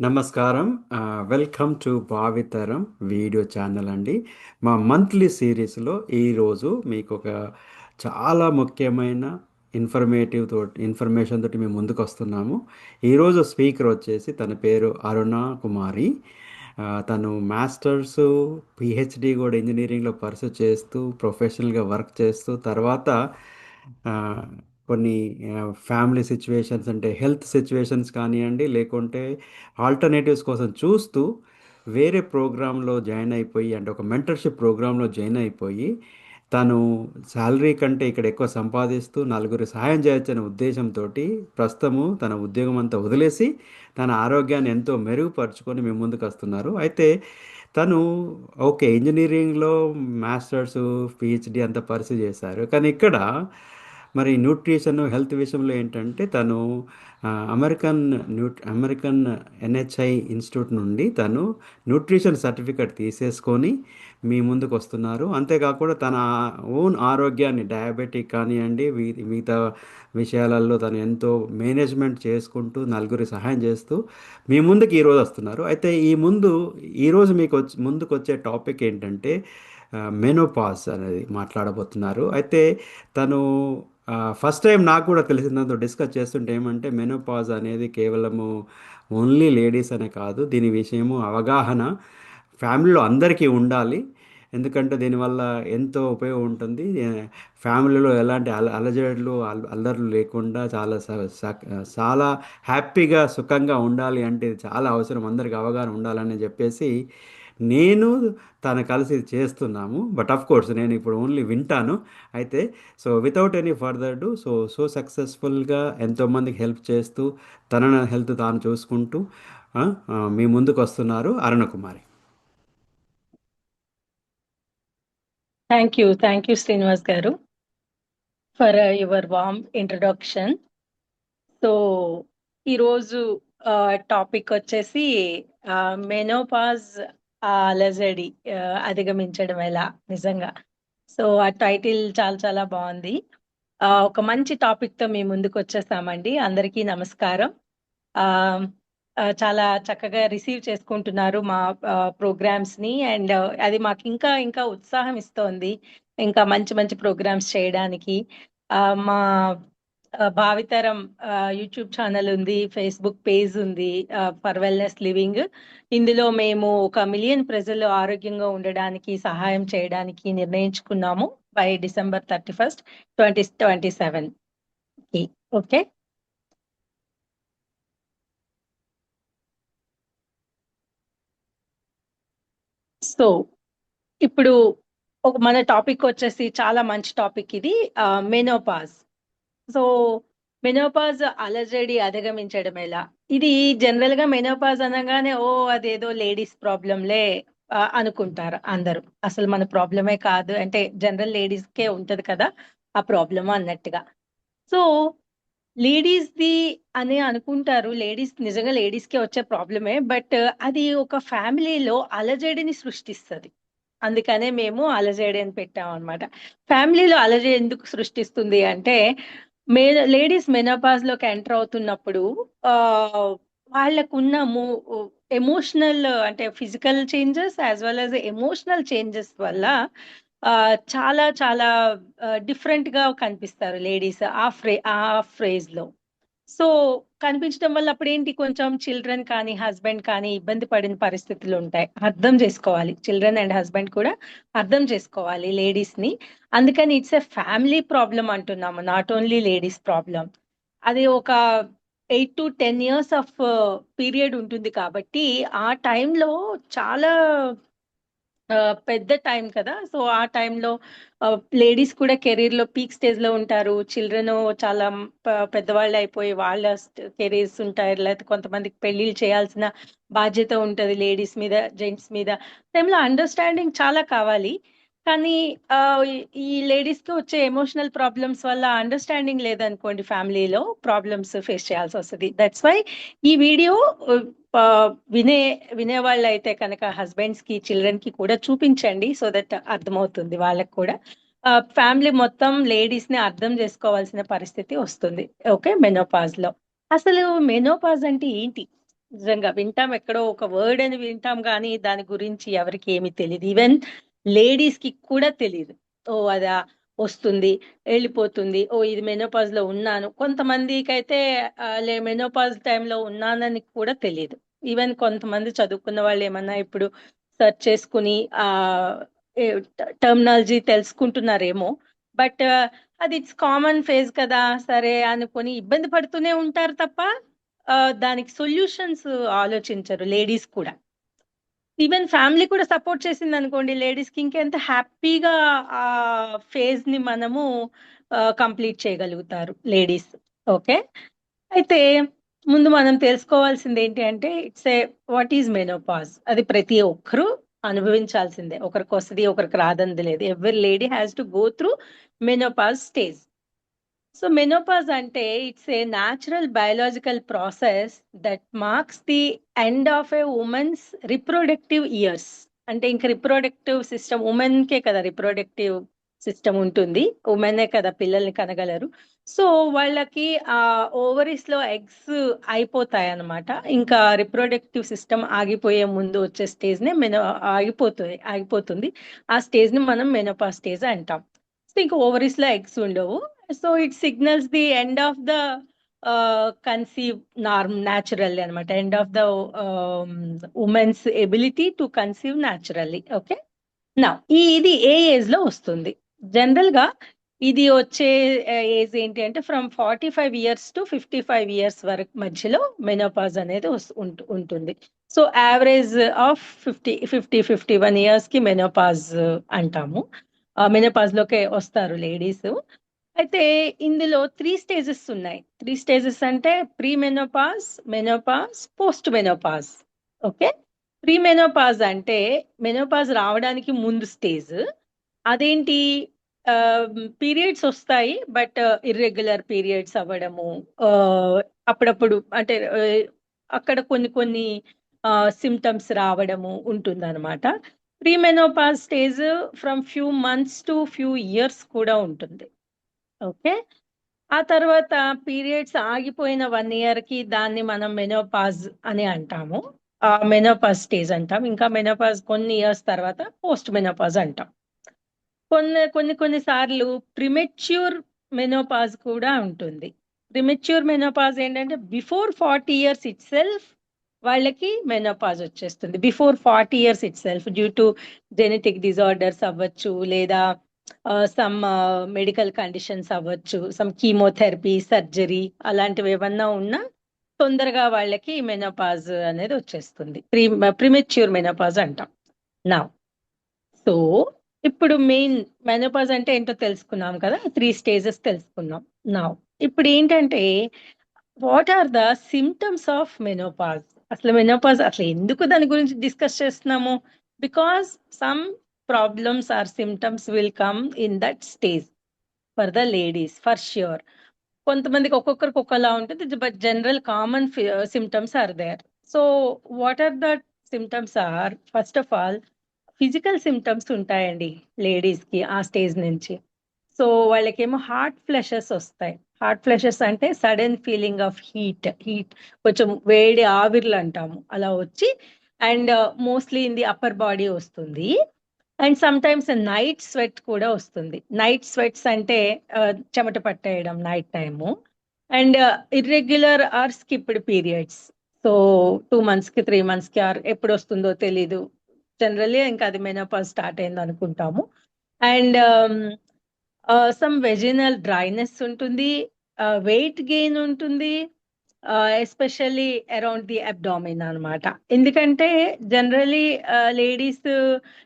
నమస్కారం welcome to Bhavitharam video channel అండి. మా మంత్లీ సిరీస్లో ఈరోజు మీకొక చాలా ముఖ్యమైన ఇన్ఫర్మేటివ్ తోటి ఇన్ఫర్మేషన్ తోటి మేము ముందుకు వస్తున్నాము ఈరోజు స్పీకర్ వచ్చేసి తన పేరు అరుణ కుమారి. తను మాస్టర్స్ పిహెచ్డి కూడా ఇంజనీరింగ్లో పర్సూ చేస్తూ, ప్రొఫెషనల్‌గా వర్క్ చేస్తూ, తర్వాత కొన్ని ఫ్యామిలీ సిచ్యువేషన్స్ అంటే హెల్త్ సిచ్యువేషన్స్ కానివ్వండి లేకుంటే ఆల్టర్‌నేటివ్స్ కోసం చూస్తూ వేరే ప్రోగ్రాంలో జాయిన్ అయిపోయి అంటే ఒక మెంటర్‌షిప్ ప్రోగ్రాంలో జాయిన్ అయిపోయి, తను శాలరీ కంటే ఇక్కడ ఎక్కువ సంపాదిస్తూ నలుగురు సహాయం చేయొచ్చనే ఉద్దేశంతో ప్రస్తుతము తన ఉద్యోగం అంతా వదిలేసి, తన ఆరోగ్యాన్ని ఎంతో మెరుగుపరుచుకొని మేము ముందుకు వస్తున్నారు అయితే తను ఓకే. ఇంజనీరింగ్లో మాస్టర్స్ పీహెచ్‌డీ అంతా పరిస్థితి చేశారు. కానీ ఇక్కడ మరి న్యూట్రిషన్, హెల్త్ విషయంలో ఏంటంటే తను American new American NHI institute నుండి తను న్యూట్రిషన్ సర్టిఫికేట్ తీసేసుకొని మీ ముందుకు వస్తున్నారు అంతేకాకుండా తన ఓన్ ఆరోగ్యాన్ని డయాబెటిక్ కానివ్వండి మిగతా విషయాలలో తను ఎంతో మేనేజ్‌మెంట్ చేసుకుంటూ, నలుగురి సహాయం చేస్తూ మీ ముందుకు ఈరోజు వస్తున్నారు. అయితే ఈ ముందు ఈరోజు మీకు వచ్చి ముందుకొచ్చే టాపిక్ ఏంటంటే మెనోపాస్ అనేది మాట్లాడబోతున్నారు. అయితే తను ఫస్ట్ టైం నాకు కూడా తెలిసింది డిస్కస్ చేస్తుంటే ఏమంటే మెనోపాజ్ అనేది కేవలము ఓన్లీ లేడీస్ అనే కాదు. దీని విషయము అవగాహన ఫ్యామిలీలో అందరికీ ఉండాలి. ఎందుకంటే దీనివల్ల ఎంతో ఉపయోగం ఉంటుంది. ఫ్యామిలీలో ఎలాంటి అల అలజడులు, అల్ అల్లర్లు లేకుండా చాలా చాలా హ్యాపీగా, సుఖంగా ఉండాలి అంటే చాలా అవసరం. అందరికి అవగాహన ఉండాలని చెప్పేసి నేను, తను కలిసి చేస్తున్నాము. బట్ ఆఫ్ కోర్స్ నేను ఇప్పుడు ఓన్లీ వింటాను. అయితే so without any further ado so, so సక్సెస్‌ఫుల్‌గా ఎంతోమందికి హెల్ప్ చేస్తూ, తన హెల్త్ తాను చూసుకుంటూ మీ ముందుకొస్తున్నారు Aruna Kumari. Thank you. Thank you Srinivas garu. For your warm introduction so, ఈరోజు టాపిక్ వచ్చేసి మెనోపాజ్ ఆ అలజడి అధిగమించడం ఎలా నిజంగా. సో, ఆ టైటిల్ చాలా చాలా బాగుంది ఒక మంచి టాపిక్ టాపిక్‌తో మీ ముందుకొచ్చేసామండి. అందరికీ నమస్కారం. ఆ చాలా చక్కగా రిసీవ్ చేసుకుంటున్నారు మా ప్రోగ్రామ్స్ని అండ్ అది మాకు ఇంకా ఇంకా ఉత్సాహం ఇస్తోంది. ఇంకా మంచి మంచి ప్రోగ్రామ్స్ చేయడానికి. మా భావితరం యూట్యూబ్ ఛానల్ ఉంది. ఫేస్‌బుక్ పేజ్ ఉంది. For wellness living. ఇందులో మేము ఒక మిలియన్ ప్రజలు ఆరోగ్యంగా ఉండడానికి సహాయం చేయడానికి నిర్ణయించుకున్నాము. బై డిసెంబర్ 31, 2027కి. ఓకే. సో, ఇప్పుడు ఒక మన టాపిక్ వచ్చేసి చాలా మంచి టాపిక్ ఇది. మెనోపాజ్. సో, మెనోపాజ్ అలజడి అధిగమించడం ఎలా? ఇది జనరల్గా మెనోపాజ్ అనగానే ఓ అదేదో లేడీస్ ప్రాబ్లంలే అనుకుంటారు అందరూ. అసలు మన ప్రాబ్లమే కాదు. అంటే జనరల్ లేడీస్ కే ఉంటది కదా! ఆ ప్రాబ్లమ్ అన్నట్టుగా. సో, లేడీస్ ది అని అనుకుంటారు. లేడీస్ నిజంగా లేడీస్ కే వచ్చే ప్రాబ్లమే. బట్ అది ఒక ఫ్యామిలీలో అలజడిని సృష్టిస్తుంది అందుకనే మేము అలజడి అని పెట్టాం అనమాట ఫ్యామిలీలో అలజడి ఎందుకు సృష్టిస్తుంది అంటే, మే లేడీస్ మెనోపాజ్‌లోకి ఎంటర్ అవుతున్నప్పుడు వాళ్ళకున్న మో ఎమోషనల్ అంటే physical changes as well as emotional changes వల్ల చాలా చాలా డిఫరెంట్ డిఫరెంట్‌గా కనిపిస్తారు లేడీస్ ఆ ఫ్రే ఆ ఫేజ్‌లో. సో, కనిపించడం వల్ల అప్పుడేంటి కొంచెం చిల్డ్రన్ కానీ, హస్బెండ్ కానీ ఇబ్బంది పడిన పరిస్థితులు ఉంటాయి అర్థం చేసుకోవాలి. చిల్డ్రన్ అండ్ హస్బెండ్ కూడా అర్థం చేసుకోవాలి లేడీస్‌ని. అందుకని ఇట్స్ ఎ ఫ్యామిలీ ప్రాబ్లం అంటున్నాము. నాట్ ఓన్లీ లేడీస్ ప్రాబ్లం అది ఒక 8-10 ఇయర్స్ ఆఫ్ పీరియడ్ ఉంటుంది కాబట్టి, ఆ టైంలో చాలా పెద్ద టైం కదా! సో, ఆ టైంలో లేడీస్ కూడా కెరియర్‌లో పీక్ స్టేజ్‌లో ఉంటారు. చిల్డ్రన్ చాలా పెద్దవాళ్ళు అయిపోయి వాళ్ళ కెరీర్స్ ఉంటాయి. లేకపోతే కొంతమందికి పెళ్ళిళ్ళు చేయాల్సిన బాధ్యత ఉంటది లేడీస్ మీద, జెంట్స్ మీద. టైంలో అండర్‌స్టాండింగ్ చాలా కావాలి. కానీ ఈ లేడీస్కి వచ్చే ఎమోషనల్ ప్రాబ్లమ్స్ వల్ల అండర్‌స్టాండింగ్ లేదనుకోండి ఫ్యామిలీలో ప్రాబ్లమ్స్ ఫేస్ చేయాల్సి వస్తుంది దట్స్ వై ఈ వీడియో వినే వినే అయితే కనుక హస్బెండ్స్కి చిల్డ్రన్కి కూడా చూపించండి. సో దట్ అర్థమవుతుంది వాళ్ళకి కూడా. ఫ్యామిలీ మొత్తం లేడీస్ని అర్థం చేసుకోవాల్సిన పరిస్థితి వస్తుంది. ఓకే. మెనోపాజ్లో అసలు మెనోపాజ్ అంటే ఏంటి? నిజంగా వింటాం ఎక్కడో ఒక వర్డ్ అని వింటాం కానీ దాని గురించి ఎవరికి ఏమి తెలియదు ఈవెన్ లేడీస్కి కూడా తెలియదు ఓ అదా వస్తుంది వెళ్ళిపోతుంది. ఓ ఇది మెనోపాజ్లో ఉన్నాను. కొంతమందికి అయితే లే మెనోపాజ్ టైంలో ఉన్నానని కూడా తెలియదు ఈవెన్ కొంతమంది చదువుకున్న వాళ్ళు ఏమన్నా ఇప్పుడు సెర్చ్ చేసుకుని ఆ టర్మినాలజీ తెలుసుకుంటున్నారేమో. బట్ అది ఇట్స్ కామన్ ఫేజ్ కదా సరే అనుకొని ఇబ్బంది పడుతూనే ఉంటారు తప్ప ఆ, దానికి సొల్యూషన్స్ ఆలోచించరు లేడీస్ కూడా. ఈవెన్ ఫ్యామిలీ కూడా సపోర్ట్ చేసింది అనుకోండి లేడీస్కి ఇంకెంత హ్యాపీగా ఆ ఫేజ్ని మనము కంప్లీట్ చేయగలుగుతారు లేడీస్. ఓకే? అయితే ముందు మనం తెలుసుకోవాల్సింది ఏంటి అంటే it's a what is menopause? అది ప్రతి ఒక్కరూ అనుభవించాల్సిందే. ఒకరికి వస్తుంది ఒకరికి రాదంది లేదు. ఎవరి lady has to go through menopause stage so menopause అంటే it's a natural biological process that marks the end of a women's reproductive years అంటే ఇంకా రిప్రొడక్టివ్ సిస్టమ్ ఉమెన్ కే కదా రిప్రొడక్టివ్ సిస్టమ్ ఉంటుంది. ఉమెనే కదా పిల్లల్ని కనగలరు. సో వాళ్ళకి ఆ ఓవరీస్లో ఎగ్స్ అయిపోతాయి అన్నమాట ఇంకా రిప్రొడక్టివ్ సిస్టమ్ ఆగిపోయే ముందు వచ్చే స్టేజ్ నే మెనో ఆగిపోతుంది ఆగిపోతుంది. ఆ స్టేజ్ని మనం మెనోపా స్టేజ్ అంటాం. సో ఇంకా ఓవరీస్లో ఎగ్స్ ఉండవు. So it signals the end of the conceive norm naturally అనమాట. End of the women's ability to conceive naturally okay నా ఈ ఇది ఏ ఏజ్లో వస్తుంది? జనరల్గా ఇది వచ్చే ఏజ్ ఏంటి అంటే from forty five years to fifty five years వరకు మధ్యలో మెనోపాజ్ అనేది ఉంటుంది. So average of fifty fifty fifty one ఇయర్స్కి మెనోపాజ్ అంటాము. మెనోపాజ్ లోకే వస్తారు లేడీస్ అయితే ఇందులో త్రీ స్టేజెస్ ఉన్నాయి. త్రీ స్టేజెస్ అంటే pre menopause menopause post menopause okay pre menopause అంటే మెనోపాజ్ రావడానికి ముందు స్టేజ్ అదేంటి? పీరియడ్స్ వస్తాయి బట్ ఇర్రెగ్యులర్ పీరియడ్స్ అవ్వడము ఆ, అప్పుడప్పుడు అంటే uh, అక్కడ కొన్ని కొన్ని uh, సిమ్టమ్స్ రావడము ఉంటుందన్నమాట. Pre menopause stage from few months to few years కూడా ఉంటుంది. ఓకే. ఆ తర్వాత పీరియడ్స్ ఆగిపోయిన వన్ ఇయర్కి దాన్ని మనం మెనోపాజ్ అని అంటాము. ఆ మెనోపాజ్ స్టేజ్ అంటాం. ఇంకా మెనోపాజ్ కొన్ని ఇయర్స్ తర్వాత పోస్ట్ మెనోపాజ్ అంటాం. కొన్ని కొన్ని కొన్ని సార్లు ప్రిమెచ్యూర్ మెనోపాజ్ కూడా ఉంటుంది. ప్రిమెచ్యూర్ మెనోపాజ్ ఏంటంటే before forty years itself వాళ్ళకి మెనోపాజ్ వచ్చేస్తుంది. Before forty years itself due to genetic disorders అవ్వచ్చు లేదా సమ్ మెడికల్ కండిషన్స్ అవ్వచ్చు సమ్ కీమోథెరపీ సర్జరీ అలాంటివి ఏమన్నా ఉన్నా తొందరగా వాళ్ళకి మెనోపాజ్ అనేది వచ్చేస్తుంది. ప్రీ ప్రిమెచ్యూర్ మెనోపాజ్ అంటాం. నా సో ఇప్పుడు మెయిన్ మెనోపాజ్ అంటే ఏంటో తెలుసుకున్నాం కదా? త్రీ స్టేజెస్ తెలుసుకున్నాం. నా ఇప్పుడు ఏంటంటే what are the symptoms of menopause అసలు మెనోపాజ్ అసలు ఎందుకు దాని గురించి డిస్కస్ చేస్తున్నాము? Because some problems or symptoms will come in that stage for the ladies for sure కొంతమందికి ఒక్కొక్కరికి ఒక్కలా ఉంటుంది but general common symptoms are there so what are the symptoms are first of all physical symptoms ఉంటాయండి లేడీస్కి ఆ stage నుంచి. So వాళ్ళకేమో hot flushes వస్తాయి. హార్ట్ ఫ్లెషెస్ అంటే sudden feeling of heat heat కొంచెం వేడి ఆవిర్లు అంటాము. అలా వచ్చి and mostly in the upper body వస్తుంది. And sometimes night sweat కూడా వస్తుంది. నైట్ స్వెట్స్ అంటే చెమట పట్టేయడం night time and irregular or skipped periods so two మంత్స్కి త్రీ మంత్స్కి ఆర్ ఎప్పుడు వస్తుందో తెలీదు. జనరల్లీ ఇంకా అది మెనోపాజ్ స్టార్ట్ అయింది అనుకుంటాము. అండ్ సమ్ వెజినల్ డ్రైనెస్ ఉంటుంది. Uh, వెయిట్ గెయిన్ ఉంటుంది. ఎస్పెషల్లీ అరౌండ్ ది అబ్డామిన్ అన్నమాట. ఎందుకంటే జనరలీ లేడీస్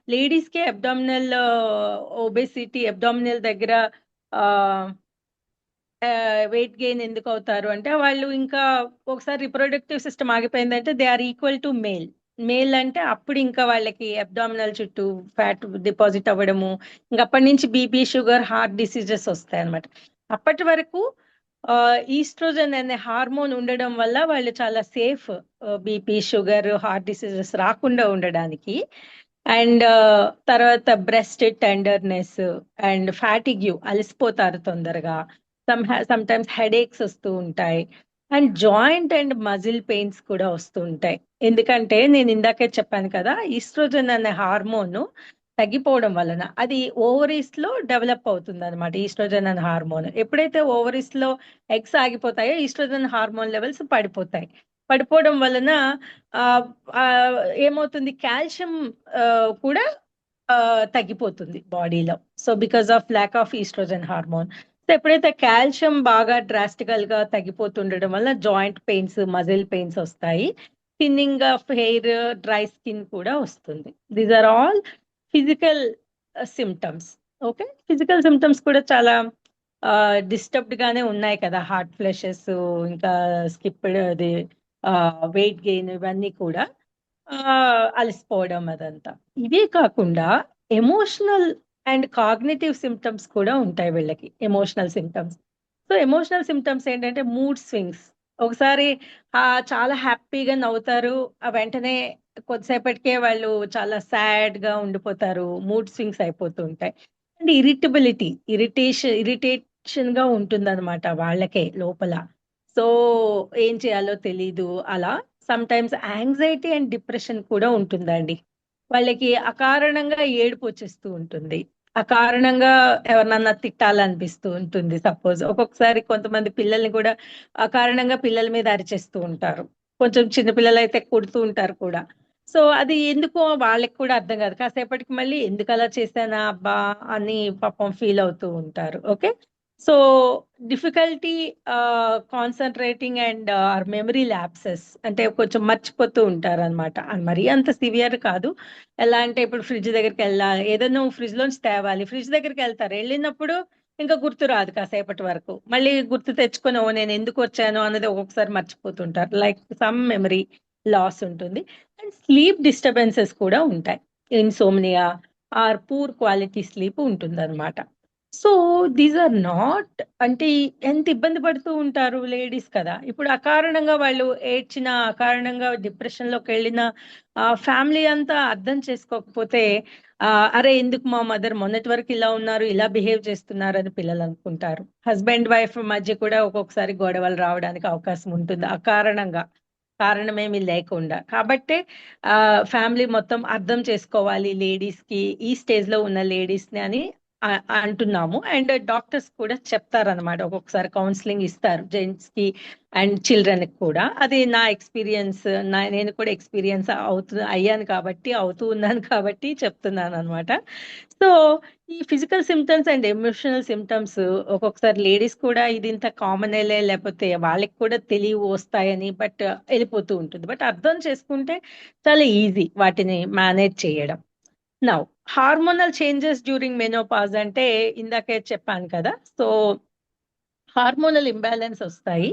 లేడీస్కి అబ్డామినల్ ఒబేసిటీ అబ్డామినల్ దగ్గర వెయిట్ గెయిన్ ఎందుకు అవుతారు అంటే వాళ్ళు ఇంకా ఒకసారి రిప్రొడక్టివ్ సిస్టమ్ ఆగిపోయిందంటే they are equal to male male అంటే అప్పుడు ఇంకా వాళ్ళకి అబ్డామినల్ చుట్టూ ఫ్యాట్ డిపాజిట్ అవ్వడము. ఇంకా అప్పటి నుంచి బీపీ షుగర్ హార్ట్ డిసీజెస్ వస్తాయి అనమాట అప్పటి వరకు ఈస్ట్రోజన్ అనే హార్మోన్ ఉండడం వల్ల వాళ్ళు చాలా safe BP sugar heart diseases రాకుండా ఉండడానికి. అండ్ తర్వాత బ్రెస్ట్ టెండర్నెస్ అండ్ ఫ్యాటిగ్యూ అలసిపోతారు తొందరగా. సమ్ సమ్ టైమ్స్ హెడేక్స్ వస్తూ ఉంటాయి. And joint and muscle pains కూడా వస్తుంటాయి ఎందుకంటే నేను ఇందాకే చెప్పాను కదా ఈస్ట్రోజన్ అనే హార్మోన్ తగ్గిపోవడం వలన అది ఓవరీస్లో డెవలప్ అవుతుంది అనమాట ఈస్ట్రోజన్ అండ్ హార్మోన్. ఎప్పుడైతే ఓవరీస్లో ఎగ్స్ ఆగిపోతాయో ఈస్ట్రోజన్ హార్మోన్ లెవెల్స్ పడిపోతాయి. పడిపోవడం వలన ఏమవుతుంది? కాల్షియం కూడా తగ్గిపోతుంది బాడీలో. So because of lack of oestrogen hormone. So ఎప్పుడైతే కాల్షియం బాగా డ్రాస్టికల్గా తగ్గిపోతుండడం వల్ల జాయింట్ పెయిన్స్ మజిల్ పెయిన్స్ వస్తాయి. Thinning of hair dry skin కూడా వస్తుంది. These are all physical symptoms okay physical symptoms కూడా చాలా uh, డిస్టర్బ్డ్ గానే ఉన్నాయి కదా. హార్ట్ ఫ్లెషెస్ ఇంకా స్కిప్ అది uh, వెయిట్ గెయిన్ ఇవన్నీ కూడా. Uh, అలసిపోవడం అదంతా. ఇవే కాకుండా ఎమోషనల్ అండ్ కాగ్నేటివ్ సిమ్టమ్స్ కూడా ఉంటాయి వీళ్ళకి. Emotional symptoms so emotional symptoms ఏంటంటే మూడ్ స్వింగ్స్ ఒకసారి చాలా హ్యాపీగా నవ్వుతారు ఆ వెంటనే కొద్దిసేపటికే వాళ్ళు చాలా సాడ్గా ఉండిపోతారు. మూడ్ స్వింగ్స్ అయిపోతూ ఉంటాయి అండ్ ఇరిటబిలిటీ ఇరిటేషన్ ఇరిటేషన్గా ఉంటుంది అనమాట వాళ్ళకే లోపల. సో ఏం చేయాలో తెలీదు అలా. Sometimes anxiety and depression కూడా ఉంటుందండి. వాళ్ళకి అకారణంగా ఏడుపు వచ్చేస్తూ ఉంటుంది. అకారణంగా ఎవరినన్నా తిట్టాలనిపిస్తూ ఉంటుంది సపోజ్. ఒక్కొక్కసారి కొంతమంది పిల్లల్ని కూడా అకారణంగా పిల్లల మీద అరిచేస్తూ ఉంటారు. కొంచెం చిన్న పిల్లలు అయితే కొడుతూ ఉంటారు కూడా. సో అది ఎందుకో వాళ్ళకి కూడా అర్థం కాదు. కాసేపటికి మళ్ళీ ఎందుకు అలా చేశానా అబ్బా అని పాపం ఫీల్ అవుతూ ఉంటారు. Okay? So difficulty concentrating and or memory lapses అంటే కొంచెం మర్చిపోతూ ఉంటారు అనమాట మరీ అంత సివియర్ కాదు. ఎలా అంటే ఇప్పుడు ఫ్రిడ్జ్ దగ్గరికి వెళ్ళాలి ఏదైనా ఫ్రిడ్జ్ లోంచి తేవాలి ఫ్రిడ్జ్ దగ్గరికి వెళ్తారు. వెళ్ళినప్పుడు ఇంకా గుర్తు రాదు కాసేపటి వరకు. మళ్ళీ గుర్తు తెచ్చుకొని ఓ నేను ఎందుకు వచ్చాను అన్నది ఒక్కొక్కసారి మర్చిపోతుంటారు లైక్ సమ్ మెమరీ. లాస్ ఉంటుంది. అండ్ స్లీప్ డిస్టర్బెన్సెస్ కూడా ఉంటాయి. Insomnia or poor quality sleep ఉంటుంది అనమాట సో దీస్ ఆర్ నాట్ అంటే ఎంత ఇబ్బంది పడుతూ ఉంటారు లేడీస్ కదా. ఇప్పుడు అకారణంగా వాళ్ళు ఏడ్చిన అకారణంగా డిప్రెషన్లోకి వెళ్ళిన ఫ్యామిలీ అంతా అర్థం చేసుకోకపోతే అరే ఎందుకు మా మదర్ మొన్నటి వరకు ఇలా ఉన్నారు ఇలా బిహేవ్ చేస్తున్నారు అని పిల్లలు అనుకుంటారు. హస్బెండ్ వైఫ్ మధ్య కూడా ఒక్కొక్కసారి గొడవలు రావడానికి అవకాశం ఉంటుంది అకారణంగా. కారణమేమి లేకుండా. కాబట్టే ఆ ఫ్యామిలీ మొత్తం అర్థం చేసుకోవాలి లేడీస్కి ఈ స్టేజ్లో ఉన్న లేడీస్ని అని అంటున్నాము. అండ్ డాక్టర్స్ కూడా చెప్తారనమాట ఒక్కొక్కసారి కౌన్సిలింగ్ ఇస్తారు జెంట్స్కి అండ్ చిల్డ్రన్కి కూడా. అది నా ఎక్స్పీరియన్స్ నా నేను కూడా ఎక్స్పీరియన్స్ అవుతు అయ్యాను కాబట్టి అవుతూ ఉన్నాను కాబట్టి చెప్తున్నాను అనమాట సో ఈ physical symptoms and emotional symptoms ఒక్కొక్కసారి లేడీస్ కూడా ఇది ఇంత కామన్ లేకపోతే వాళ్ళకి కూడా తెలివి వస్తాయని బట్ వెళ్ళిపోతూ ఉంటుంది. బట్ అర్థం చేసుకుంటే చాలా ఈజీ వాటిని మేనేజ్ చేయడం. Now hormonal changes during menopause అంటే ఇందాకే చెప్పాను కదా. సో హార్మోనల్ ఇంబ్యాలెన్స్ వస్తాయి.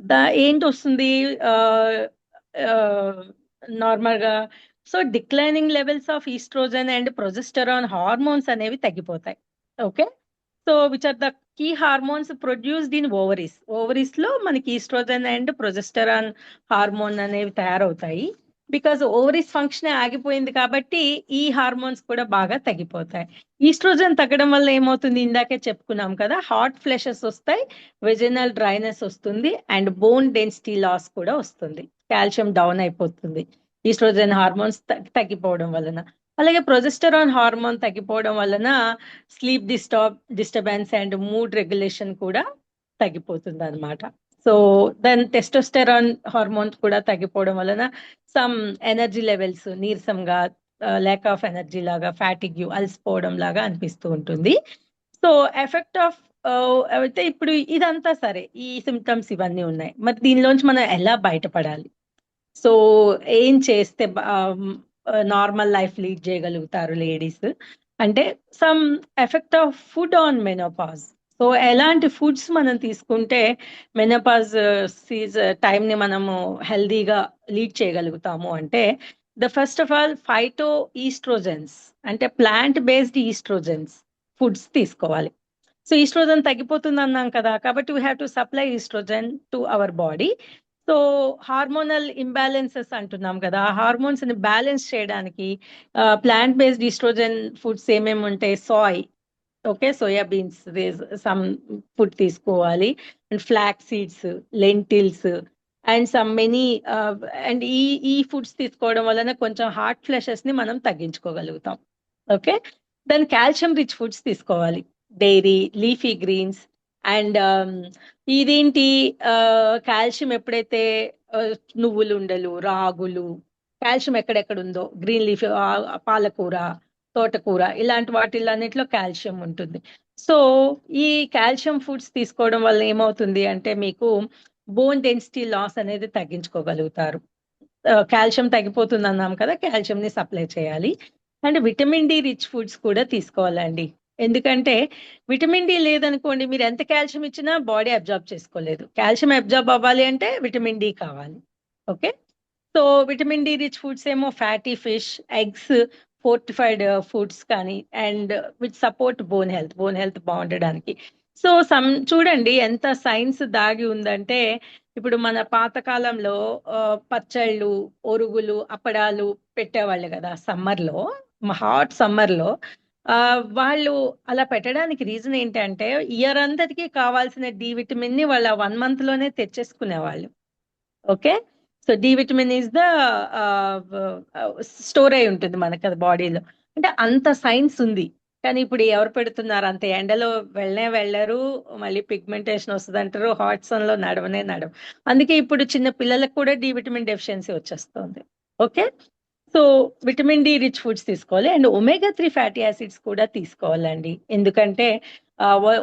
దా ఏంటి వస్తుంది? నార్మల్గా. So declining levels of oestrogen and progesterone hormones అనేవి తగ్గిపోతాయి. Okay so which are the key hormones produced in ovaries ఓవరీస్లో మనకి ఈస్ట్రోజన్ అండ్ ప్రొజెస్టరాన్ హార్మోన్ అనేవి తయారవుతాయి. బికాజ్ ఓవరీస్ ఫంక్షన్ ఆగిపోయింది కాబట్టి ఈ హార్మోన్స్ కూడా బాగా తగ్గిపోతాయి. ఈస్ట్రోజన్ తగ్గడం వల్ల ఏమవుతుంది? ఇందాకే చెప్పుకున్నాం కదా హార్ట్ ఫ్లెషెస్ వస్తాయి వెజినల్ డ్రైనెస్ వస్తుంది అండ్ బోన్ డెన్సిటీ లాస్ కూడా వస్తుంది. కాల్షియం డౌన్ అయిపోతుంది. ఈస్ట్రోజన్ హార్మోన్స్ తగ్గిపోవడం వలన. అలాగే ప్రొజెస్టరాన్ హార్మోన్ తగ్గిపోవడం వలన sleep disturb disturbance and mood regulation కూడా తగ్గిపోతుంది అనమాట సో దెన్ టెస్టోస్టెరాన్ హార్మోన్స్ కూడా తగ్గిపోవడం వలన సమ్ ఎనర్జీ లెవెల్స్ నీరసంగా ల్యాక్ ఆఫ్ ఎనర్జీ లాగా ఫ్యాటిగ్యూ అలసిపోవడం లాగా అనిపిస్తూ ఉంటుంది. సో ఎఫెక్ట్ ఆఫ్ అయితే ఇప్పుడు ఇదంతా సరే ఈ సిమ్టమ్స్ ఇవన్నీ ఉన్నాయి. మరి దీనిలోంచి మనం ఎలా బయటపడాలి? సో ఏం చేస్తే నార్మల్ లైఫ్ లీడ్ చేయగలుగుతారు లేడీస్ అంటే some effect of food on menopause so ఎలాంటి ఫుడ్స్ మనం తీసుకుంటే మెనపాజ్ uh, సీజ్ టైంని uh, మనము హెల్దీగా లీడ్ చేయగలుగుతాము అంటే the first of all phytoestrogens అంటే ప్లాంట్ బేస్డ్ ఈస్ట్రోజెన్స్ ఫుడ్స్ తీసుకోవాలి. సో ఈస్ట్రోజన్ తగ్గిపోతుంది అన్నాం కదా కాబట్టి we have to supply oestrogen to our body so hormonal imbalances అంటున్నాం కదా ఆ హార్మోన్స్ని బ్యాలెన్స్ చేయడానికి uh, plant based oestrogen foods ఏమేమి ఉంటాయి soy okay soya beans some food తీసుకోవాలి. And flax seeds lentils and some many and ఈ ఈ ఫుడ్స్ తీసుకోవడం వలన కొంచెం హార్ట్ ఫ్లెషెస్ని మనం తగ్గించుకోగలుగుతాం. ఓకే? దాని కాల్షియం రిచ్ ఫుడ్స్ తీసుకోవాలి. డైరీ లీఫీ గ్రీన్స్ అండ్ ఇదేంటి కాల్షియం ఎప్పుడైతే నువ్వులు ఉండలు రాగులు కాల్షియం ఎక్కడెక్కడ ఉందో గ్రీన్ లీఫ్ పాలకూర తోటకూర ఇలాంటి వాటిలన్నింటిలో కాల్షియం ఉంటుంది. సో ఈ కాల్షియం ఫుడ్స్ తీసుకోవడం వల్ల ఏమవుతుంది అంటే మీకు బోన్ డెన్సిటీ లాస్ అనేది తగ్గించుకోగలుగుతారు. కాల్షియం తగ్గిపోతుంది అన్నాం కదా కాల్షియం ని సప్లై చేయాలి. And vitamin D rich foods కూడా తీసుకోవాలండి. ఎందుకంటే విటమిన్ డి లేదనుకోండి మీరు ఎంత కాల్షియం ఇచ్చినా బాడీ అబ్జార్బ్ చేసుకోలేదు. కాల్షియం అబ్జార్బ్ అవ్వాలి అంటే విటమిన్ డి కావాలి. Okay? So vitamin D rich foods ఏమో fatty fish eggs fortified foods uh, కానీ and with support bone health bone health బాగుండడానికి. So some చూడండి ఎంత సైన్స్ దాగి ఉందంటే ఇప్పుడు మన పాతకాలంలో పచ్చళ్ళు ఒరుగులు అప్పడాలు పెట్టేవాళ్ళు కదా సమ్మర్లో హాట్ సమ్మర్లో వాళ్ళు అలా పెట్టడానికి రీజన్ ఏంటంటే ఇయర్ అంతటికి కావాల్సిన డి విటమిన్ని వాళ్ళ వన్ మంత్లోనే తెచ్చేసుకునేవాళ్ళు. Okay? So D vitamin is the store అయి ఉంటుంది మనకి అది బాడీలో. అంటే అంత సైన్స్ ఉంది. కానీ ఇప్పుడు ఎవరు పెడుతున్నారు? అంత ఎండలో వెళ్ళనే వెళ్ళరు. మళ్ళీ పిగ్మెంటేషన్ వస్తుంది అంటారు హాట్ సన్లో నడవనే నడవ. అందుకే ఇప్పుడు చిన్న పిల్లలకు కూడా డి విటమిన్ డెఫిషియన్సీ వచ్చేస్తుంది. Okay? So vitamin D rich foods తీసుకోవాలి. And omega three fatty acids కూడా తీసుకోవాలండి. ఎందుకంటే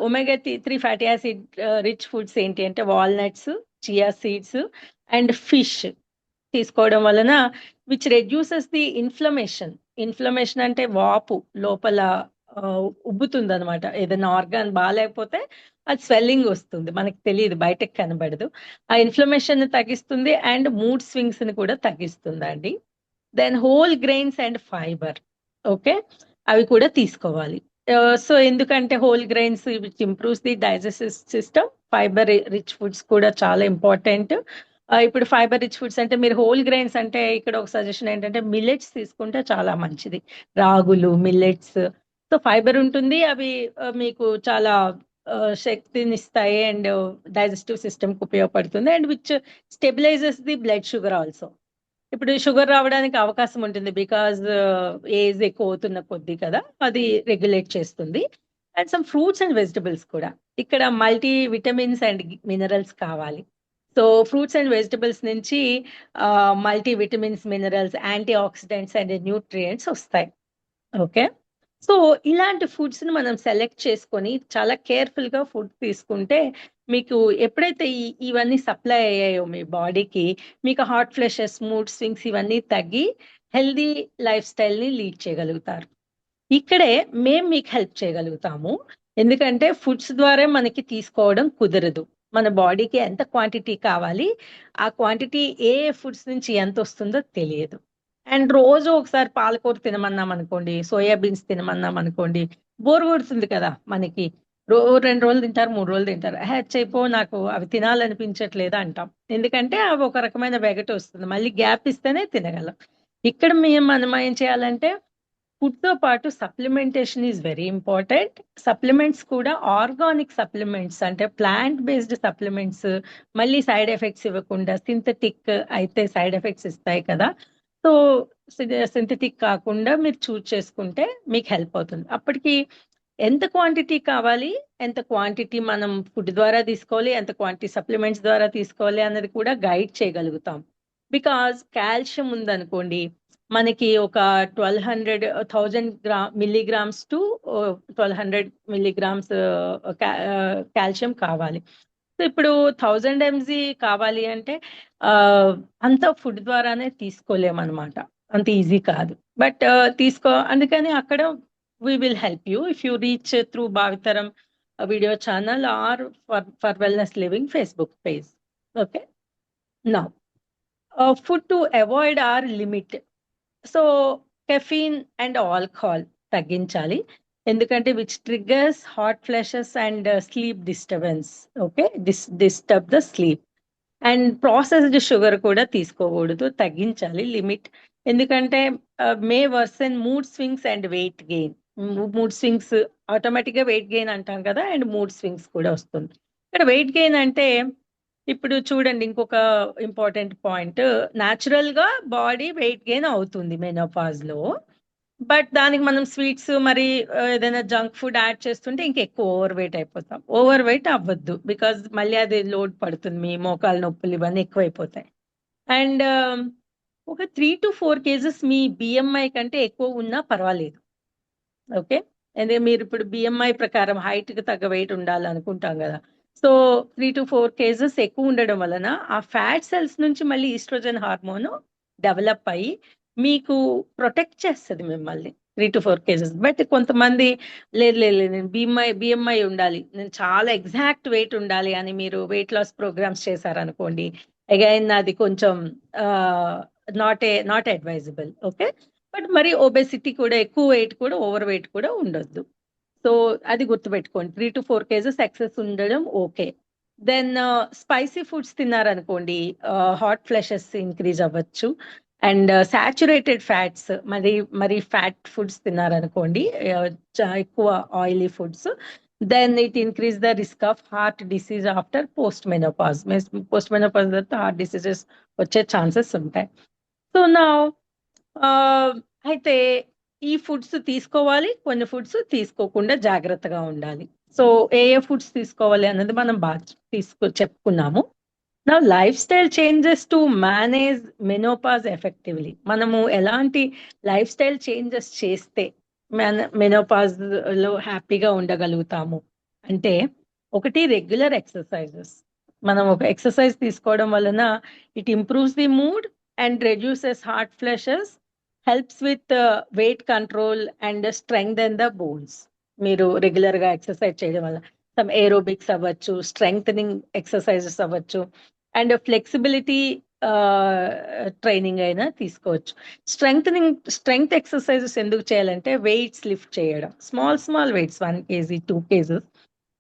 omega three fatty acid rich foods ఏంటి అంటే walnuts chia seeds and fish తీసుకోవడం వలన which reduces the inflammation inflammation అంటే వాపు లోపల ఉబ్బుతుంది అనమాట ఏదైనా ఆర్గాన్ బాగాలేకపోతే అది స్వెల్లింగ్ వస్తుంది. మనకి తెలియదు బయటకు కనబడదు. ఆ ఇన్ఫ్లమేషన్ తగ్గిస్తుంది అండ్ మూడ్ స్వింగ్స్ని కూడా తగ్గిస్తుంది అండి then whole grains and fibre okay? అవి కూడా తీసుకోవాలి. సో ఎందుకంటే whole grains which improves the digestive system fibre rich foods కూడా చాలా ఇంపార్టెంట్ ఇప్పుడు ఫైబర్ రిచ్ ఫుడ్స్ అంటే మీరు హోల్ గ్రెయిన్స్ అంటే ఇక్కడ ఒక సజెషన్ ఏంటంటే మిల్లెట్స్ తీసుకుంటే చాలా మంచిది. రాగులు మిల్లెట్స్. సో ఫైబర్ ఉంటుంది అవి మీకు చాలా శక్తినిస్తాయి అండ్ డైజెస్టివ్ సిస్టమ్కి ఉపయోగపడుతుంది. And which stabilises the blood sugar also. ఇప్పుడు షుగర్ రావడానికి అవకాశం ఉంటుంది బికాజ్ ఏజ్ ఎక్కువ అవుతున్న కొద్దీ కదా అది రెగ్యులేట్ చేస్తుంది. And some fruits and vegetables కూడా. ఇక్కడ మల్టీ విటమిన్స్ అండ్ మినరల్స్ కావాలి. సో ఫ్రూట్స్ అండ్ వెజిటబుల్స్ నుంచి multi vitamins minerals anti oxidants and nutrients వస్తాయి. ఓకే సో ఇలాంటి ఫుడ్స్ని మనం సెలెక్ట్ చేసుకొని చాలా కేర్ఫుల్గా ఫుడ్ తీసుకుంటే మీకు ఎప్పుడైతే ఇవన్నీ సప్లై అయ్యాయో మీ బాడీకి మీకు హార్ట్ ఫ్లెషెస్ మూడ్ స్వింగ్స్ ఇవన్నీ తగ్గి హెల్దీ లైఫ్ స్టైల్ని లీడ్ చేయగలుగుతారు. ఇక్కడే మేము మీకు హెల్ప్ చేయగలుగుతాము. ఎందుకంటే ఫుడ్స్ ద్వారా మనకి తీసుకోవడం కుదరదు. మన బాడీకి ఎంత క్వాంటిటీ కావాలి ఆ క్వాంటిటీ ఏ ఫుడ్స్ నుంచి ఎంత వస్తుందో తెలియదు. అండ్ రోజు ఒకసారి పాలకూర తినమన్నాం అనుకోండి సోయాబీన్స్ తినమన్నాం అనుకోండి బోర్ కొడుతుంది కదా మనకి. రో రెండు రోజులు తింటారు మూడు రోజులు తింటారు. హ్యాచ్ అయిపో నాకు అవి తినాలనిపించట్లేదు అంటాం. ఎందుకంటే అవి ఒక రకమైన వెగట వస్తుంది. మళ్ళీ గ్యాప్ ఇస్తేనే తినగలం. ఇక్కడ మేము మనం ఏం చేయాలంటే ఫుడ్తో పాటు supplementation is very important. Supplements కూడా ఆర్గానిక్ సప్లిమెంట్స్ అంటే ప్లాంట్ బేస్డ్ సప్లిమెంట్స్ మళ్ళీ సైడ్ ఎఫెక్ట్స్ ఇవ్వకుండా సింథటిక్ అయితే సైడ్ ఎఫెక్ట్స్ ఇస్తాయి కదా. సో సింథటిక్ కాకుండా మీరు చూజ్ చేసుకుంటే మీకు హెల్ప్ అవుతుంది. అప్పటికి ఎంత క్వాంటిటీ కావాలి ఎంత క్వాంటిటీ మనం ఫుడ్ ద్వారా తీసుకోవాలి ఎంత క్వాంటిటీ సప్లిమెంట్స్ ద్వారా తీసుకోవాలి అన్నది కూడా గైడ్ చేయగలుగుతాం. బికాజ్ కాల్షియం ఉందనుకోండి మనకి ఒక twelve hundred thousand gram milligrams to twelve hundred milligrams calcium కావాలి. సో ఇప్పుడు థౌజండ్ ఎంజీ కావాలి అంటే అంత ఫుడ్ ద్వారానే తీసుకోలేమన్నమాట. అంత ఈజీ కాదు. బట్ తీసుకో అందుకని అక్కడ we will help you. If you reach through Bhavitaram video channel or for for wellness living Facebook page. Okay? నా food to avoid or limit. So caffeine and alcohol తగ్గించాలి. ఎందుకంటే which triggers hot flashes and sleep disturbance okay dis disturb the sleep and processed sugar కూడా తీసుకోకూడదు తగ్గించాలి limit ఎందుకంటే may worsen mood swings and weight gain mood swings ఆటోమేటిక్గా weight gain అంటాం కదా and mood swings కూడా వస్తుంది. ఇక్కడ వెయిట్ గెయిన్ అంటే ఇప్పుడు చూడండి ఇంకొక ఇంపార్టెంట్ పాయింట్ న్యాచురల్గా బాడీ వెయిట్ గెయిన్ అవుతుంది మెనోపాజ్లో. బట్ దానికి మనం స్వీట్స్ మరి ఏదైనా జంక్ ఫుడ్ యాడ్ చేస్తుంటే ఇంకా ఎక్కువ ఓవర్ వెయిట్ అయిపోతాం. ఓవర్ వెయిట్ అవ్వద్దు బికాజ్ మళ్ళీ అది లోడ్ పడుతుంది మీ మోకాలు నొప్పులు ఇవన్నీ ఎక్కువైపోతాయి. అండ్ um, ఒక త్రీ టు ఫోర్ కేజెస్ మీ బిఎంఐ కంటే ఎక్కువ ఉన్నా పర్వాలేదు. ఓకే అదే మీరు ఇప్పుడు బిఎంఐ ప్రకారం హైట్కి కి తగ్గ వెయిట్ ఉండాలనుకుంటాం కదా. So three to four kgs ఎక్కువ ఉండడం వలన ఆ ఫ్యాట్ సెల్స్ నుంచి మళ్ళీ ఈస్ట్రోజన్ హార్మోన్ డెవలప్ అయ్యి మీకు ప్రొటెక్ట్ చేస్తుంది మిమ్మల్ని. Three to four kgs but కొంతమంది లేదు లేదు నేను బిఎంఐ బిఎంఐ ఉండాలి. నేను చాలా ఎగ్జాక్ట్ వెయిట్ ఉండాలి అని మీరు వెయిట్ లాస్ ప్రోగ్రామ్స్ చేశారనుకోండి. అగైన్ అది కొంచెం not a not advisable okay but మరి ఒబెసిటీ కూడా ఎక్కువ వెయిట్ కూడా ఓవర్ వెయిట్ కూడా ఉండొద్దు. సో అది గుర్తుపెట్టుకోండి. Three to four kgs excess ఉండడం ఓకే దెన్ స్పైసీ ఫుడ్స్ తిన్నారనుకోండి హాట్ ఫ్లెషెస్ ఇంక్రీజ్ అవ్వచ్చు. అండ్ సాచురేటెడ్ ఫ్యాట్స్ మరి మరి ఫ్యాట్ ఫుడ్స్ తిన్నారనుకోండి ఎక్కువ oily foods then it increase the risk of heart disease after post menopause post menopause తర్వాత heart diseases వచ్చే chances ఉంటాయి. సో నా అయితే ఈ ఫుడ్స్ తీసుకోవాలి కొన్ని ఫుడ్స్ తీసుకోకుండా జాగ్రత్తగా ఉండాలి. సో ఏ ఏ ఫుడ్స్ తీసుకోవాలి అన్నది మనం బాగా తీసుకో చెప్పుకున్నాము. నా life style changes to manage menopause effectively మనము ఎలాంటి లైఫ్ స్టైల్ చేంజెస్ చేస్తే మెనోపాజ్లో హ్యాపీగా ఉండగలుగుతాము? అంటే ఒకటి రెగ్యులర్ ఎక్సర్సైజెస్ మనం ఒక ఎక్సర్సైజ్ తీసుకోవడం వలన it improves the mood and reduces hot flashes helps with weight control and strength strengthen the bones మీరు రెగ్యులర్గా ఎక్సర్సైజ్ చేయడం వల్ల సమ్ ఏరోబిక్స్ అవ్వచ్చు స్ట్రెంగ్నింగ్ ఎక్సర్సైజెస్ అవ్వచ్చు అండ్ ఫ్లెక్సిబిలిటీ ట్రైనింగ్ అయినా తీసుకోవచ్చు. స్ట్రెంగ్థనింగ్ స్ట్రెంగ్త్ ఎక్సర్సైజెస్ ఎందుకు చేయాలంటే వెయిట్స్ లిఫ్ట్ చేయడం. Small small weights one kg two kgs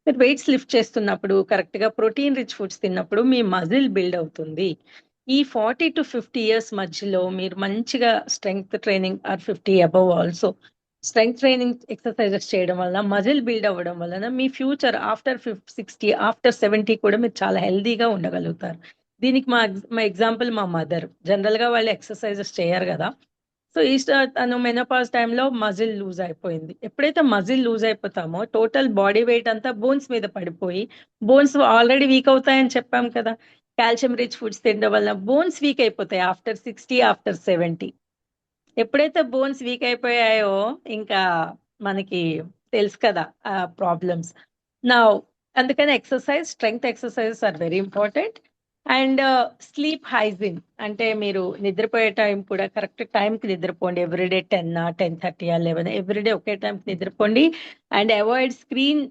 మీరు వెయిట్స్ లిఫ్ట్ చేస్తున్నప్పుడు కరెక్ట్గా ప్రోటీన్ రిచ్ ఫుడ్స్ తిన్నప్పుడు మీ మజిల్ బిల్డ్ అవుతుంది. ఈ ఫార్టీ టు ఫిఫ్టీ ఇయర్స్ మధ్యలో మీరు మంచిగా strength training or fifty above also strength training exercises చేయడం వల్ల మజిల్ బిల్డ్ అవ్వడం వలన మీ future after fifty sixty after seventy కూడా మీరు చాలా హెల్దీగా ఉండగలుగుతారు. దీనికి మా మా ఎగ్జాంపుల్ మా మదర్. జనరల్గా వాళ్ళు ఎక్సర్సైజెస్ చేయరు కదా. సో ఈ తను మెనోపాజ్ టైంలో మజిల్ లూజ్ అయిపోయింది. ఎప్పుడైతే మజిల్ లూజ్ అయిపోతామో టోటల్ బాడీ వెయిట్ అంతా బోన్స్ మీద పడిపోయి బోన్స్ ఆల్రెడీ వీక్ అవుతాయని చెప్పాం కదా. కాల్షియం రిచ్ ఫుడ్స్ తినడం వల్ల బోన్స్ వీక్ అయిపోతాయి ఆఫ్టర్ సిక్స్టీ ఆఫ్టర్ సెవెంటీ. ఎప్పుడైతే బోన్స్ వీక్ అయిపోయాయో ఇంకా మనకి తెలుసు కదా ఆ ప్రాబ్లమ్స్. నా అందుకని exercise strength exercises are very important. And uh, sleep hygiene అంటే మీరు నిద్రపోయే టైం కూడా కరెక్ట్ టైంకి నిద్రపోండి. Everyday ten ten thirty eleven everyday ఒకే టైంకి నిద్రపోండి. And avoid screen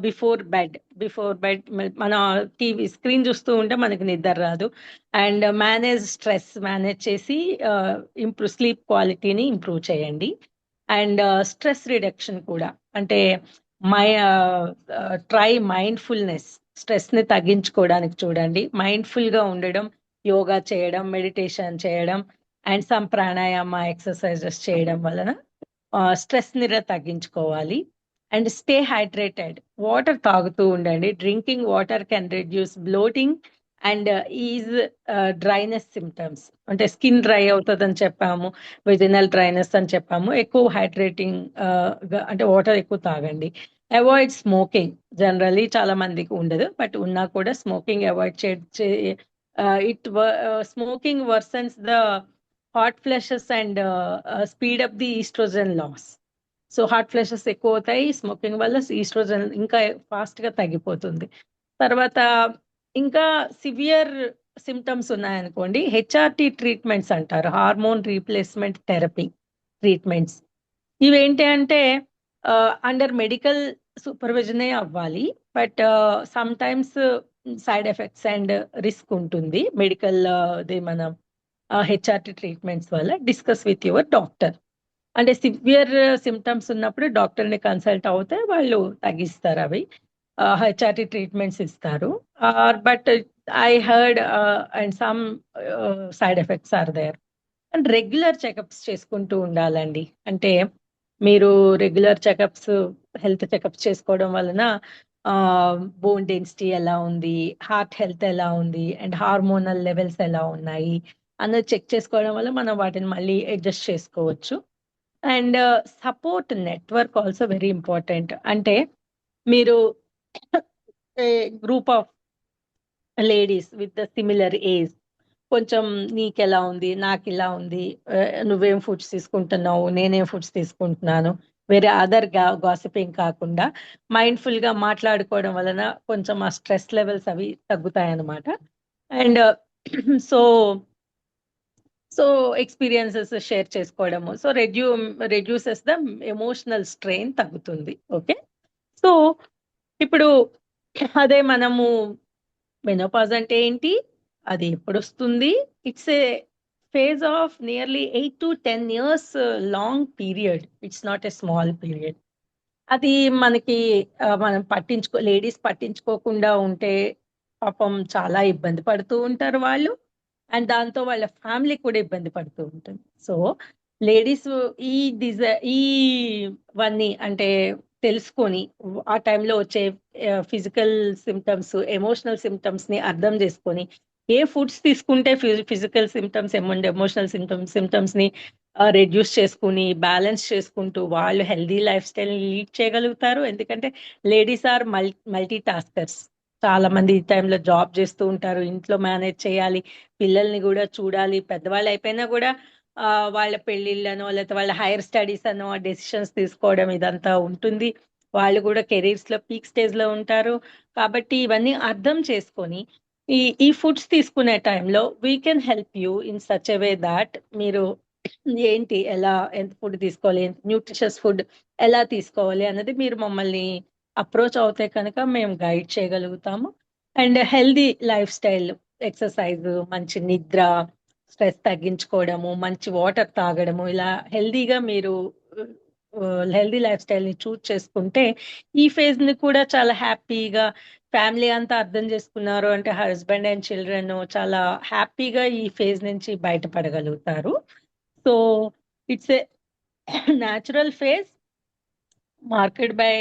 before bed before bed మన టీవీ స్క్రీన్ చూస్తూ ఉంటే మనకి నిద్ర రాదు. అండ్ మేనేజ్ స్ట్రెస్ మేనేజ్ చేసి ఇంప్రూవ్ స్లీప్ క్వాలిటీని ఇంప్రూవ్ చేయండి. అండ్ స్ట్రెస్ రిడక్షన్ కూడా. అంటే మై ట్రై మైండ్ఫుల్నెస్ స్ట్రెస్ని తగ్గించుకోవడానికి చూడండి. మైండ్ఫుల్గా ఉండడం యోగా చేయడం మెడిటేషన్ చేయడం అండ్ సమ్ ప్రాణాయామ ఎక్సర్సైజెస్ చేయడం వలన స్ట్రెస్ని తగ్గించుకోవాలి. And stay hydrated. వాటర్ తాగుతూ ఉండండి. Drinking water can reduce bloating and ease dryness symptoms అంటే స్కిన్ డ్రై అవుతుంది అని చెప్పాము విజినల్ డ్రైనెస్ అని చెప్పాము. ఎక్కువ హైడ్రేటింగ్ అంటే వాటర్ ఎక్కువ తాగండి. అవాయిడ్ స్మోకింగ్ జనరలీ చాలా మందికి ఉండదు బట్ ఉన్నా కూడా స్మోకింగ్ అవాయిడ్ చే it smoking worsens the hot flashes and speed up the oestrogen loss so hot flashes ఎక్కువ అవుతాయి స్మోకింగ్ వల్ల ఈస్ట్రోజన్ ఇంకా ఫాస్ట్గా తగ్గిపోతుంది. తర్వాత ఇంకా సివియర్ సిమ్టమ్స్ ఉన్నాయనుకోండి హెచ్ఆర్టి ట్రీట్మెంట్స్ అంటారు హార్మోన్ రీప్లేస్మెంట్ థెరపీ ట్రీట్మెంట్స్ ఇవేంటి అంటే అండర్ మెడికల్ సూపర్విజనే అవ్వాలి. But sometimes side effects and risk ఉంటుంది. మెడికల్ ది మన హెచ్ఆర్టి ట్రీట్మెంట్స్ వల్ల డిస్కస్ విత్ యువర్ డాక్టర్ అంటే సివియర్ సిమ్టమ్స్ ఉన్నప్పుడు డాక్టర్ని కన్సల్ట్ అవుతే వాళ్ళు తగ్గిస్తారు అవి. హెచ్ఆర్టి ట్రీట్మెంట్స్ ఇస్తారు. But I heard and some side effects are there and regular checkups చేసుకుంటూ ఉండాలండి. అంటే మీరు రెగ్యులర్ చెకప్స్ హెల్త్ చెకప్స్ చేసుకోవడం వలన బోన్ డెన్సిటీ ఎలా ఉంది హార్ట్ హెల్త్ ఎలా ఉంది అండ్ హార్మోనల్ లెవెల్స్ ఎలా ఉన్నాయి అన్నది చెక్ చేసుకోవడం వల్ల మనం వాటిని మళ్ళీ అడ్జస్ట్ చేసుకోవచ్చు. And support network also very important అంటే మీరు group of ladies with the similar age కొంచెం నీకెలా ఉంది నాకు ఇలా ఉంది నువ్వేం ఫుడ్స్ తీసుకుంటున్నావు నేనేం ఫుడ్స్ తీసుకుంటున్నాను వేరే అదర్ గాసిపింగ్ కాకుండా మైండ్ఫుల్గా మాట్లాడుకోవడం వలన కొంచెం ఆ స్ట్రెస్ లెవెల్స్ అవి తగ్గుతాయి అన్నమాట and so so experiences share చేసుకోవడము. So redu reduces the emotional strain తగ్గుతుంది. ఓకే సో ఇప్పుడు అదే మనము మెనోపాజ్ అంటే ఏంటి? అది ఎప్పుడు వస్తుంది it's a phase of nearly eight to ten years long period it's not a small period అది మనకి మనం పట్టించుకో లేడీస్ పట్టించుకోకుండా ఉంటే పాపం చాలా ఇబ్బంది పడుతూ ఉంటారు వాళ్ళు. అండ్ దాంతో వాళ్ళ ఫ్యామిలీ కూడా ఇబ్బంది పడుతూ ఉంటుంది. సో లేడీస్ ఈ డిజ ఈ వన్నీ అంటే తెలుసుకొని ఆ టైంలో వచ్చే ఫిజికల్ సిమ్టమ్స్ ఎమోషనల్ సిమ్టమ్స్ని అర్థం చేసుకొని ఏ ఫుడ్స్ తీసుకుంటే ఫిజికల్ సిమ్టమ్స్ ఎమోషనల్ సిమ్టమ్స్ సిమ్టమ్స్ని రెడ్యూస్ చేసుకుని బ్యాలెన్స్ చేసుకుంటూ వాళ్ళు హెల్దీ లైఫ్ స్టైల్ లీడ్ చేయగలుగుతారు. ఎందుకంటే ladies are mul multi taskers చాలా మంది ఈ టైంలో జాబ్ చేస్తూ ఉంటారు ఇంట్లో మేనేజ్ చేయాలి పిల్లల్ని కూడా చూడాలి. పెద్దవాళ్ళు అయిపోయినా కూడా వాళ్ళ పెళ్ళిళ్ళనో లేకపోతే వాళ్ళ హైయర్ స్టడీస్ అనో డెసిషన్స్ తీసుకోవడం ఇదంతా ఉంటుంది. వాళ్ళు కూడా కెరీర్స్లో పీక్ స్టేజ్లో ఉంటారు. కాబట్టి ఇవన్నీ అర్థం చేసుకొని ఈ ఈ ఫుడ్స్ తీసుకునే టైంలో we can help you in such a way that మీరు ఏంటి ఎలా ఎంత ఫుడ్ తీసుకోవాలి న్యూట్రిషస్ ఫుడ్ ఎలా తీసుకోవాలి అన్నది మీరు మమ్మల్ని అప్రోచ్ అవుతే కనుక మేము గైడ్ చేయగలుగుతాము. And healthy life style exercise మంచి నిద్ర స్ట్రెస్ తగ్గించుకోవడము మంచి వాటర్ తాగడము ఇలా హెల్దీగా మీరు హెల్దీ లైఫ్ స్టైల్ని చూస్ చేసుకుంటే ఈ ఫేజ్ని కూడా చాలా హ్యాపీగా ఫ్యామిలీ అంతా అర్థం చేసుకున్నారు అంటే హస్బెండ్ అండ్ చిల్డ్రన్ చాలా హ్యాపీగా ఈ ఫేజ్ నుంచి బయటపడగలుగుతారు. So it's a natural phase marked by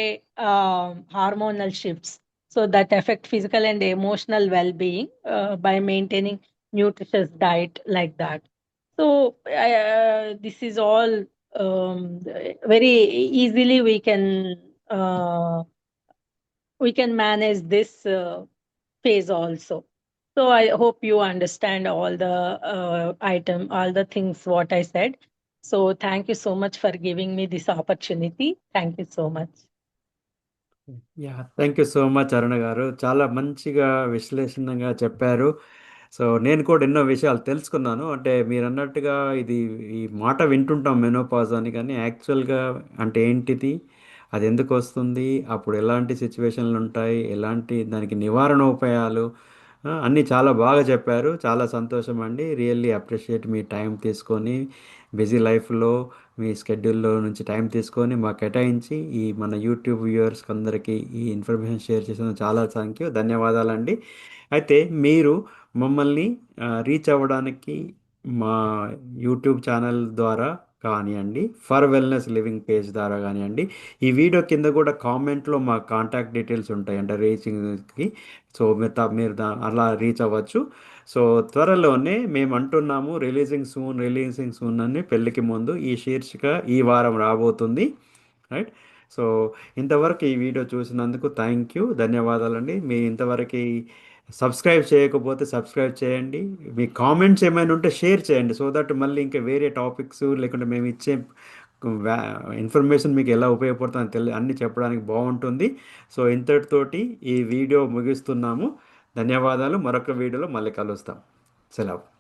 hormonal shifts so that effect physical and emotional well being by maintaining nutritious diet like that so this is all very easily we can we can manage this uh, phase also so i hope you understand all the uh, item all the things what i said so thank you so much for giving me this opportunity. Thank you so much. Yeah thank you so much Aruna గారు చాలా మంచిగా విశ్లేషణగా చెప్పారు so నేను కూడా ఎన్నో విషయాలు తెలుసుకున్నాను అంటే మీరు అన్నట్టుగా ఇది ఈ మాట వింటుంటాం మెనోపాజ్ అని కానీ యాక్చువల్గా అంటే ఏంటిది అది ఎందుకు వస్తుంది? అప్పుడు ఎలాంటి సిచ్యువేషన్లు ఉంటాయి? ఎలాంటి దానికి నివారణ ఉపాయాలు? అన్నీ చాలా బాగా చెప్పారు. చాలా సంతోషం అండి. రియల్లీ అప్రిషియేట్ మీ టైం తీసుకొని బిజీ లైఫ్లో మీ స్కెడ్యూల్లో నుంచి టైం తీసుకొని మాకు కేటాయించి ఈ మన యూట్యూబ్ వ్యూవర్స్కి అందరికీ ఈ ఇన్ఫర్మేషన్ షేర్ చేసిన చాలా థ్యాంక్ యూ ధన్యవాదాలండి. అయితే మీరు మమ్మల్ని రీచ్ అవ్వడానికి మా యూట్యూబ్ ఛానల్ ద్వారా కానివ్వండి ఫర్ వెల్నెస్ లివింగ్ పేజ్ ద్వారా కానివ్వండి ఈ వీడియో కింద కూడా కామెంట్లో మా కాంటాక్ట్ డీటెయిల్స్ ఉంటాయి అంటే రీచింగ్కి సో మీరు మీరు దా అలా రీచ్ అవ్వచ్చు. సో త్వరలోనే మేము అంటున్నాము రిలీజింగ్ సూన్ రిలీజింగ్ సూన్ అని పెళ్ళికి ముందు ఈ శీర్షిక ఈ వారం రాబోతుంది. రైట్? సో ఇంతవరకు ఈ వీడియో చూసినందుకు థ్యాంక్ యూ ధన్యవాదాలండి. మీ ఇంతవరకు సబ్స్క్రైబ్ చేయకపోతే సబ్స్క్రైబ్ చేయండి. మీ కామెంట్స్ ఏమైనా ఉంటే షేర్ చేయండి. సో దట్ మళ్ళీ ఇంకా వేరే టాపిక్స్ లేకుంటే మేము ఇచ్చే ఇన్ఫర్మేషన్ మీకు ఎలా ఉపయోగపడుతుందని తెలి అన్ని చెప్పడానికి బాగుంటుంది. సో ఇంతటితోటి ఈ వీడియో ముగిస్తున్నాము. ధన్యవాదాలు. మరొక వీడియోలో మళ్ళీ కలుస్తాం. సెలవు.